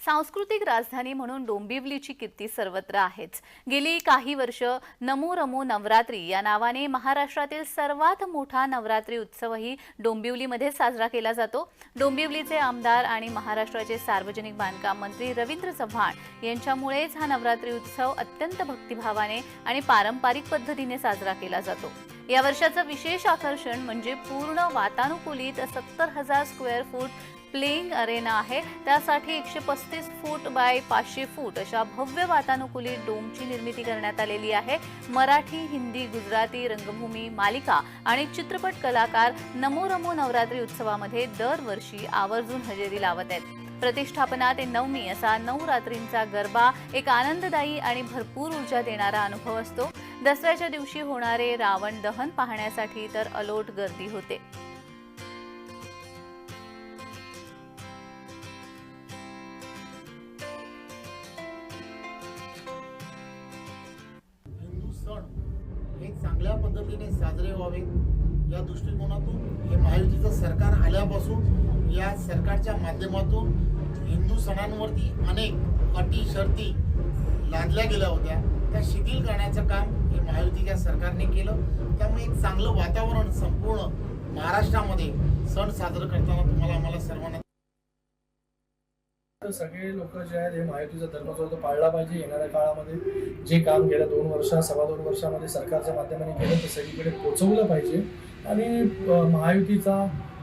सांस्कृतिक राजधानी म्हणून डोंबिवलीची कीर्ती सर्वत्र आहेच. गेली काही वर्ष नमो रमो नवरात्री या नावाने महाराष्ट्रातील सर्वात मोठा नवरात्री उत्सवही डोंबिवलीमध्ये साजरा केला जातो. डोंबिवलीचे आमदार आणि महाराष्ट्राचे सार्वजनिक बांधकाम मंत्री रवींद्र चव्हाण यांच्यामुळेच हा नवरात्री उत्सव अत्यंत भक्तिभावाने आणि पारंपरिक पद्धतीने साजरा केला जातो. या वर्षाचं विशेष आकर्षण म्हणजे पूर्ण वातानुकूलित सत्तर हजार स्क्वेअर फूट प्लेइंग अरेना आहे. त्यासाठी एकशे पस्तीस फूट बाय पाचशे फूट अशा भव्य वातानुकूलित डोमची निर्मिती करण्यात आलेली आहे. मराठी हिंदी गुजराती रंगभूमी मालिका आणि चित्रपट कलाकार नमो रमो नवरात्री उत्सवामध्ये दरवर्षी आवर्जून हजेरी लावत आहेत. प्रतिष्ठापना ते नवमी असा नऊ रात्रींचा गरबा एक आनंददायी आणि भरपूर ऊर्जा देणारा अनुभव असतो. दसऱ्याच्या दिवशी होणारे रावण दहन पाहण्यासाठी तर अलोट गर्दी होते. हे चांगल्या पद्धतीने साजरे व्हावे. या दृष्टिकोनातून हे महायुतीचं सरकार आल्यापासून या सरकारच्या माध्यमातून हिंदू सणांवरती अनेक अटी शर्ती लादल्या गेल्या होत्या. त्या शिथिल करण्याचं काम हे महायुतीच्या सरकारने केलं. त्यामुळे एक चांगलं वातावरण संपूर्ण महाराष्ट्रामध्ये सण साजरं करताना तुम्हाला आम्हाला सर्वांना तर सगळे लोक जे आहेत हे महायुतीचा धर्मचौथ पाळला पाहिजे येणाऱ्या काळामध्ये. जे काम गेल्या दोन वर्षा सव्वा दोन वर्षामध्ये सरकारच्या माध्यमाने केलं ते सगळीकडे पोचवलं पाहिजे. आणि महायुतीचा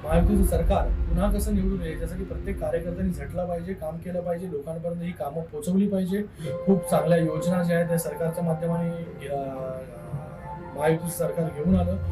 महायुतीचं सरकार पुन्हा कसं निवडून येईल त्यासाठी प्रत्येक कार्यकर्त्यांनी झटला पाहिजे काम केलं पाहिजे लोकांपर्यंत ही कामं पोचवली पाहिजे. खूप चांगल्या योजना ज्या आहेत त्या सरकारच्या माध्यमाने महायुतीचं सरकार घेऊन आलं.